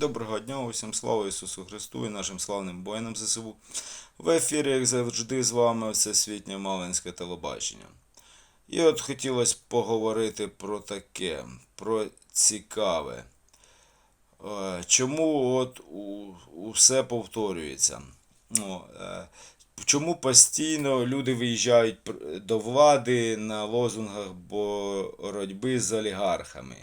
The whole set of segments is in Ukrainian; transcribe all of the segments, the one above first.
Доброго дня, усім слава Ісусу Христу і нашим славним воїнам ЗСУ. В ефірі, як завжди, з вами Всесвітнє Малинське телебачення. І от хотілося поговорити про таке, про цікаве. Е, Чому от усе повторюється? Ну, е, чому постійно люди виїжджають до влади на лозунгах боротьби з олігархами?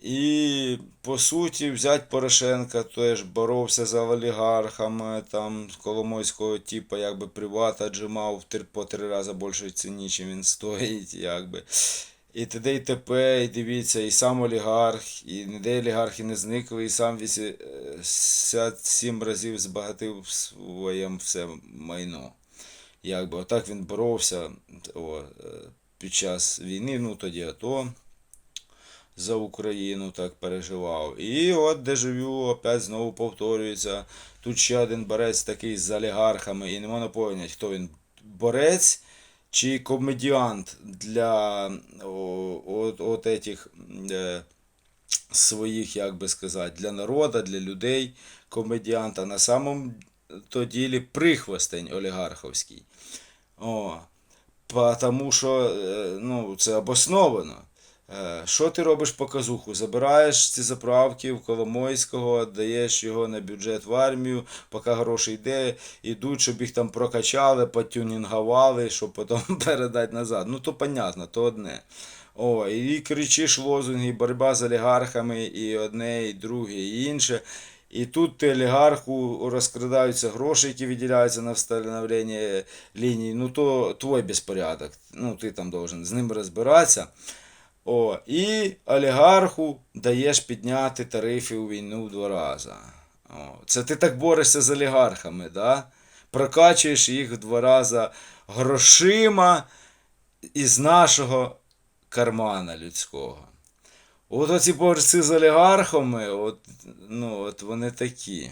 І по суті, взять Порошенка теж боровся за олігархами, там Коломойського типу, якби приват отжимав по три рази більше ціні, чим він стоїть, якби. І т.д. і т.п., і дивіться, і сам олігарх, і ніде олігархи не зникли, і сам 87 разів збагатив своє все майно. Якби отак він боровся о, е, під час війни, ну тоді АТО за Україну так переживав. І от дежавю опять знову повторюється. Тут ще один борець такий з олігархами, і не можна хто він борець чи комедіант для от, от этих е, своїх, як би сказати, для народу, для людей комедіант, а на самом то ділі прихвостень олігарховський. О, тому що е, ну, це обосновано. Е, Що ти робиш показуху? Забираєш ці заправки в Коломойського, даєш його на бюджет в армію, поки гроші йде, ідуть, щоб їх там прокачали, потюнінгували, щоб потім передати назад. Ну то понятно, то одне. О, і кричиш лозунги, боротьба з олігархами, і одне, і друге, і інше. І тут ти олігарху розкрадаються гроші, які виділяються на встановлення ліній. Ну то твій безпорядок. Ну ти там должен з ним розбиратися. О, і олігарху даєш підняти тарифи у війну в два рази. О, це ти так борешся з олігархами, да? прокачуєш їх в два рази грошима із нашого кармана людського. От оці борці з олігархами, от, ну, от вони такі.